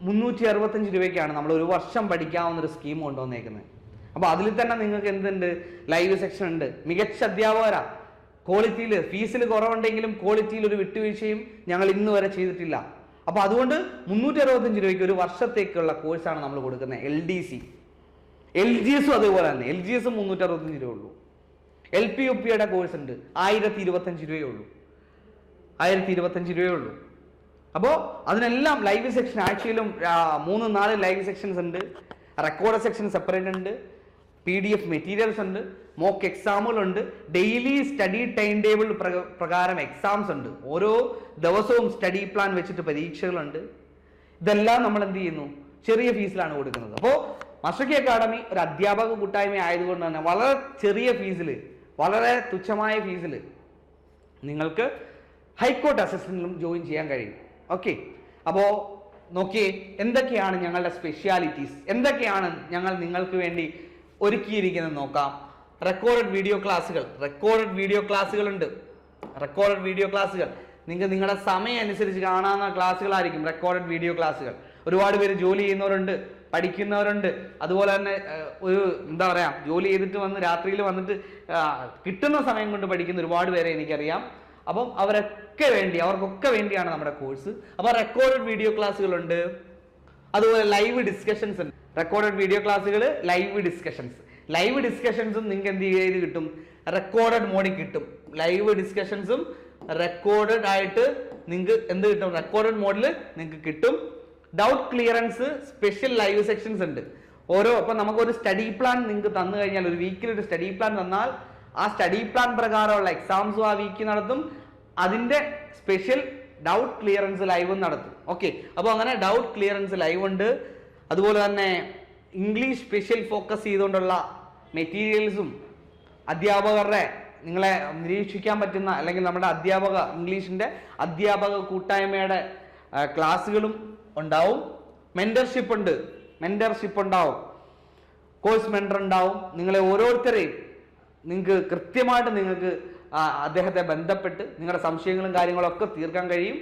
മുന്നൂറ്റി അറുപത്തഞ്ച് രൂപയ്ക്കാണ് നമ്മൾ ഒരു വർഷം പഠിക്കാവുന്ന ഒരു സ്കീം കൊണ്ടുവന്നേക്കുന്നത്. അപ്പോൾ അതിൽ തന്നെ നിങ്ങൾക്ക് എന്തുണ്ട്? ലൈവ് സെക്ഷൻ ഉണ്ട്. മികച്ച അധ്യാപകരാ. ക്വാളിറ്റിയിൽ ഫീസിൽ കുറവുണ്ടെങ്കിലും ക്വാളിറ്റിയിൽ ഒരു വിട്ടുവീഴ്ചയും ഞങ്ങൾ ഇന്ന് വരെ ചെയ്തിട്ടില്ല. അപ്പോൾ അതുകൊണ്ട് മുന്നൂറ്റി അറുപത്തഞ്ച് രൂപയ്ക്ക് ഒരു വർഷത്തേക്കുള്ള കോഴ്സാണ് നമ്മൾ കൊടുക്കുന്നത് L D C L G എസും അതേപോലെ തന്നെ. എൽ ജി എസും മുന്നൂറ്റി അറുപത്തഞ്ച് രൂപ ഉള്ളൂ. എൽ പി യു പിയുടെ കോഴ്സ് ഉണ്ട്. ആയിരത്തി ഇരുപത്തഞ്ച് രൂപയേ ഉള്ളൂ. ആയിരത്തി ഇരുപത്തഞ്ച് രൂപയേ ഉള്ളൂ. അപ്പോൾ അതിനെല്ലാം ലൈവ് സെക്ഷൻ ആഴ്ചയിലും മൂന്ന് നാല് ലൈവ് സെക്ഷൻസ് ഉണ്ട്. റെക്കോർഡ് സെക്ഷൻ സെപ്പറേറ്റ് ഉണ്ട്. പി ഡി എഫ് മെറ്റീരിയൽസ് ഉണ്ട്. മോക്ക് എക്സാമുകളുണ്ട് ഡെയിലി സ്റ്റഡി ടൈം ടേബിൾ പ്രകാരം എക്സാംസ് ഉണ്ട്. ഓരോ ദിവസവും സ്റ്റഡി പ്ലാൻ വെച്ചിട്ട് പരീക്ഷകളുണ്ട്. ഇതെല്ലാം നമ്മൾ എന്ത് ചെയ്യുന്നു? ചെറിയ ഫീസിലാണ് കൊടുക്കുന്നത്. അപ്പോൾ മഷക്കി അക്കാഡമി ഒരു അധ്യാപക കൂട്ടായ്മ ആയതുകൊണ്ട് തന്നെ വളരെ ചെറിയ ഫീസിൽ വളരെ തുച്ഛമായ ഫീസിൽ നിങ്ങൾക്ക് ഹൈക്കോർട്ട് അസിസ്റ്റന്റിലും ജോയിൻ ചെയ്യാൻ കഴിയും. ഓക്കെ? അപ്പോൾ നോക്കിയേ എന്തൊക്കെയാണ് ഞങ്ങളുടെ സ്പെഷ്യാലിറ്റീസ് എന്തൊക്കെയാണ് ഞങ്ങൾ നിങ്ങൾക്ക് വേണ്ടി ഒരുക്കിയിരിക്കുന്നത് നോക്കാം. റെക്കോർഡഡ് വീഡിയോ ക്ലാസ്സുകൾ റെക്കോർഡഡ് വീഡിയോ ക്ലാസ്സുകളുണ്ട് റെക്കോർഡഡ് വീഡിയോ ക്ലാസ്സുകൾ നിങ്ങൾക്ക് നിങ്ങളുടെ സമയം അനുസരിച്ച് കാണാവുന്ന ക്ലാസ്സുകളായിരിക്കും റെക്കോർഡഡ് വീഡിയോ ക്ലാസ്സുകൾ ഒരുപാട് പേര് ജോലി ചെയ്യുന്നവരുണ്ട്. പഠിക്കുന്നവരുണ്ട്. അതുപോലെ തന്നെ ഒരു എന്താ പറയാ ജോലി ചെയ്തിട്ട് വന്ന് രാത്രിയിൽ വന്നിട്ട് കിട്ടുന്ന സമയം കൊണ്ട് പഠിക്കുന്ന ഒരുപാട് പേരെ എനിക്കറിയാം. അപ്പം അവരൊക്കെ വേണ്ടി അവർക്കൊക്കെ വേണ്ടിയാണ് നമ്മുടെ കോഴ്സ്. അപ്പോൾ റെക്കോർഡഡ് വീഡിയോ ക്ലാസ്സുകളുണ്ട് അതുപോലെ ലൈവ് ഡിസ്കഷൻസ് ഉണ്ട്. റെക്കോർഡഡ് വീഡിയോ ക്ലാസ്സുകൾ ലൈവ് ഡിസ്കഷൻസ് ലൈവ് ഡിസ്കഷൻസും നിങ്ങൾക്ക് എന്ത് ചെയ്ത് കിട്ടും? റെക്കോർഡഡ് മോഡിൽ കിട്ടും. ലൈവ് ഡിസ്കഷൻസും റെക്കോർഡഡ് ആയിട്ട് നിങ്ങൾക്ക് എന്ത് കിട്ടും? റെക്കോർഡഡ് മോഡിൽ നിങ്ങൾക്ക് കിട്ടും. Doubt clearance special live sections ഉണ്ട്. ഓരോ അപ്പൊ നമുക്ക് ഒരു സ്റ്റഡി പ്ലാൻ നിങ്ങൾക്ക് തന്നു കഴിഞ്ഞാൽ ഒരു വീക്കിൽ ഒരു സ്റ്റഡി പ്ലാൻ തന്നാൽ ആ സ്റ്റഡി പ്ലാൻ പ്രകാരമുള്ള എക്സാംസും ആ വീക്കിൽ നടത്തും. അതിന്റെ സ്പെഷ്യൽ ഡൗട്ട് ക്ലിയറൻസ് ലൈവ് നടത്തും. ഓക്കെ അപ്പോൾ അങ്ങനെ ഡൗട്ട് ക്ലിയറൻസ് ലൈവ് ഉണ്ട്. അതുപോലെ തന്നെ ഇംഗ്ലീഷ് സ്പെഷ്യൽ ഫോക്കസ് ചെയ്തുകൊണ്ടുള്ള മെറ്റീരിയൽസും അധ്യാപകരുടെ നിങ്ങളെ നിരീക്ഷിക്കാൻ പറ്റുന്ന അല്ലെങ്കിൽ നമ്മുടെ അധ്യാപക ഇംഗ്ലീഷിന്റെ അധ്യാപക കൂട്ടായ്മയുടെ ക്ലാസ്സുകളും ഉണ്ടാവും. മെന്റർഷിപ്പ് ഉണ്ട്. മെന്റർഷിപ്പ് ഉണ്ടാവും. കോഴ്സ് മെന്റർ ഉണ്ടാവും. നിങ്ങളെ ഓരോരുത്തരെയും നിങ്ങൾക്ക് കൃത്യമായിട്ട് നിങ്ങൾക്ക് അദ്ദേഹത്തെ ബന്ധപ്പെട്ട് നിങ്ങളുടെ സംശയങ്ങളും കാര്യങ്ങളും ഒക്കെ തീർക്കാൻ കഴിയും.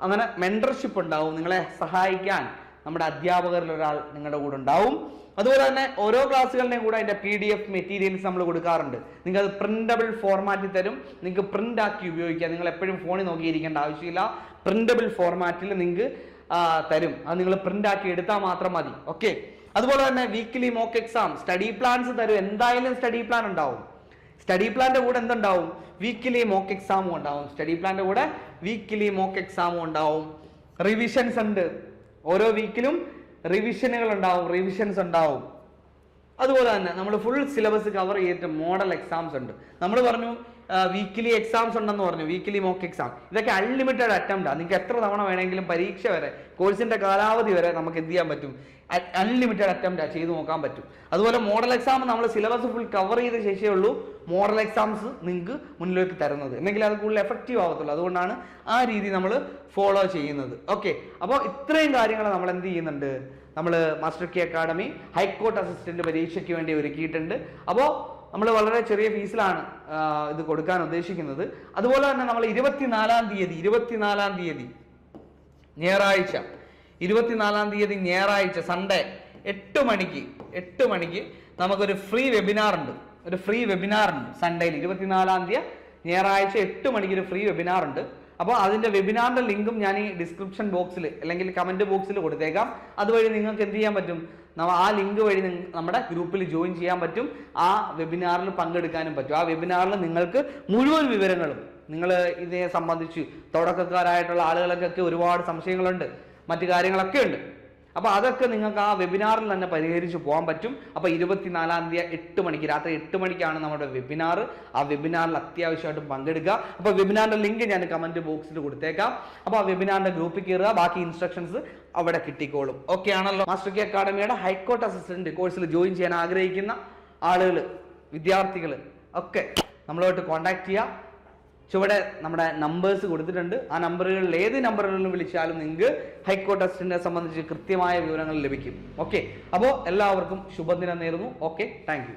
അങ്ങനെ മെന്റർഷിപ്പ് ഉണ്ടാവും. നിങ്ങളെ സഹായിക്കാൻ നമ്മുടെ അധ്യാപകരിൽ ഒരാൾ നിങ്ങളുടെ കൂടെ ഉണ്ടാവും. അതുപോലെ തന്നെ ഓരോ ക്ലാസ്സുകളുടെയും കൂടെ അതിന്റെ പി ഡി എഫ് മെറ്റീരിയൽസ് നമ്മൾ കൊടുക്കാറുണ്ട്. നിങ്ങൾക്ക് അത് പ്രിന്റബിൾ ഫോർമാറ്റിൽ തരും. നിങ്ങൾക്ക് പ്രിന്റ് ആക്കി ഉപയോഗിക്കാം. നിങ്ങൾ എപ്പോഴും ഫോണിൽ നോക്കിയിരിക്കേണ്ട ആവശ്യമില്ല. പ്രിന്റബിൾ ഫോർമാറ്റിൽ നിങ്ങൾക്ക് തരും. അത് നിങ്ങൾ പ്രിന്റ് ആക്കി എടുത്താൽ മാത്രം മതി. ഓക്കെ അതുപോലെ തന്നെ weekly mock exam study plans തരും. എന്തായാലും സ്റ്റഡി പ്ലാൻ ഉണ്ടാവും. സ്റ്റഡി പ്ലാന്റെ കൂടെ എന്തുണ്ടാവും? വീക്കിലി മോക്ക് എക്സാമും ഉണ്ടാവും. സ്റ്റഡി പ്ലാന്റെ കൂടെ വീക്കിലി മോക്ക് എക്സാമും ഉണ്ടാവും. റിവിഷൻസ് ഉണ്ട്. ഓരോ വീക്കിലും റിവിഷനുകൾ ഉണ്ടാവും. റിവിഷൻസ് ഉണ്ടാവും. അതുപോലെ തന്നെ നമ്മൾ ഫുൾ സിലബസ് കവർ ചെയ്തിട്ട് മോഡൽ എക്സാംസ് ഉണ്ട്. നമ്മൾ പറഞ്ഞു വീക്കിലി എക്സാംസ് ഉണ്ടെന്ന് പറഞ്ഞു. വീക്കിലി മോക്ക് എക്സാം ഇതൊക്കെ അൺലിമിറ്റഡ് അറ്റംപ്റ്റാണ് നിങ്ങൾക്ക് എത്ര തവണ വേണമെങ്കിലും പരീക്ഷ വരെ കോഴ്സിന്റെ കാലാവധി വരെ നമുക്ക് എന്ത് ചെയ്യാൻ പറ്റും? അൺലിമിറ്റഡ് അറ്റംപ്റ്റ് ചെയ്ത് നോക്കാൻ പറ്റും. അതുപോലെ മോഡൽ എക്സാം നമ്മൾ സിലബസ് ഫുൾ കവർ ചെയ്ത ശേഷമേ ഉള്ളൂ മോഡൽ എക്സാംസ് നിങ്ങൾക്ക് മുന്നിലേക്ക് തരുന്നത്. എന്നെങ്കിൽ അത് കൂടുതൽ എഫക്റ്റീവ് ആവത്തുള്ളൂ. അതുകൊണ്ടാണ് ആ രീതി നമ്മൾ ഫോളോ ചെയ്യുന്നത്. ഓക്കെ അപ്പോൾ ഇത്രയും കാര്യങ്ങൾ നമ്മൾ എന്ത് ചെയ്യുന്നുണ്ട്? നമ്മൾ Master K Academy high court assistant പരീക്ഷയ്ക്ക് വേണ്ടി ഒരുക്കിയിട്ടുണ്ട്. അപ്പോൾ നമ്മൾ വളരെ ചെറിയ ഫീസിലാണ് ഇത് കൊടുക്കാൻ ഉദ്ദേശിക്കുന്നത്. അതുപോലെ തന്നെ നമ്മൾ ഇരുപത്തിനാലാം തീയതി ഇരുപത്തിനാലാം തീയതി ഞായറാഴ്ച ഇരുപത്തിനാലാം തീയതി ഞായറാഴ്ച സൺഡേ എട്ട് മണിക്ക് എട്ട് മണിക്ക് നമുക്കൊരു ഫ്രീ വെബിനാർ ഉണ്ട്. ഒരു ഫ്രീ വെബിനാർ ഉണ്ട് സൺഡേയിൽ ഇരുപത്തിനാലാം തീയതി ഞായറാഴ്ച എട്ട് മണിക്ക് ഒരു ഫ്രീ വെബിനാർ ഉണ്ട്. അപ്പോൾ അതിന്റെ വെബിനാറിന്റെ ലിങ്കും ഞാൻ ഈ ഡിസ്ക്രിപ്ഷൻ ബോക്സിൽ അല്ലെങ്കിൽ കമന്റ് ബോക്സിൽ കൊടുത്തേക്കാം. അതുവഴി നിങ്ങൾക്ക് എന്ത് ചെയ്യാൻ പറ്റും? ആ ലിങ്ക് വഴി നമ്മുടെ ഗ്രൂപ്പിൽ ജോയിൻ ചെയ്യാൻ പറ്റും. ആ വെബിനാറിൽ പങ്കെടുക്കാനും പറ്റും. ആ വെബിനാറിൽ നിങ്ങൾക്ക് മുഴുവൻ വിവരങ്ങളും നിങ്ങൾ ഇതിനെ സംബന്ധിച്ച് തുടക്കക്കാരായിട്ടുള്ള ആളുകൾക്കൊക്കെ ഒരുപാട് സംശയങ്ങളുണ്ട്. മറ്റു കാര്യങ്ങളൊക്കെ ഉണ്ട്. അപ്പൊ അതൊക്കെ നിങ്ങൾക്ക് ആ വെബിനാറിൽ തന്നെ പരിഹരിച്ച് പോകാൻ പറ്റും. അപ്പൊ ഇരുപത്തിനാലാം തീയതി എട്ട് മണിക്ക് രാത്രി എട്ട് മണിക്കാണ് നമ്മുടെ വെബിനാർ ആ വെബിനാറിൽ അത്യാവശ്യമായിട്ട് പങ്കെടുക്കുക. അപ്പോൾ വെബിനാറിന്റെ ലിങ്ക് ഞാൻ കമന്റ് ബോക്സിൽ കൊടുത്തേക്കാം. അപ്പോൾ ആ വെബിനാറിന്റെ ഗ്രൂപ്പിൽ കയറുക. ബാക്കി ഇൻസ്ട്രക്ഷൻസ് അവിടെ കിട്ടിക്കോളും. ഓക്കെ ആണല്ലോ. മാസ്റ്റർ കെ അക്കാഡമിയുടെ ഹൈക്കോർട്ട് അസിസ്റ്റന്റ് കോഴ്സിൽ ജോയിൻ ചെയ്യാൻ ആഗ്രഹിക്കുന്ന ആളുകൾ വിദ്യാർത്ഥികൾ ഒക്കെ നമ്മളോട്ട് കോൺടാക്ട് ചെയ്യുക. ചുവടെ നമ്മുടെ നമ്പേഴ്സ് കൊടുത്തിട്ടുണ്ട്. ആ നമ്പറുകളിൽ ഏത് നമ്പറുകളിലും വിളിച്ചാലും നിങ്ങൾക്ക് ഹൈക്കോർട്ട് അസിസ്റ്റന്റിനെ സംബന്ധിച്ച് കൃത്യമായ വിവരങ്ങൾ ലഭിക്കും. ഓക്കെ അപ്പോൾ എല്ലാവർക്കും ശുഭദിനം നേരുന്നു. Okay thank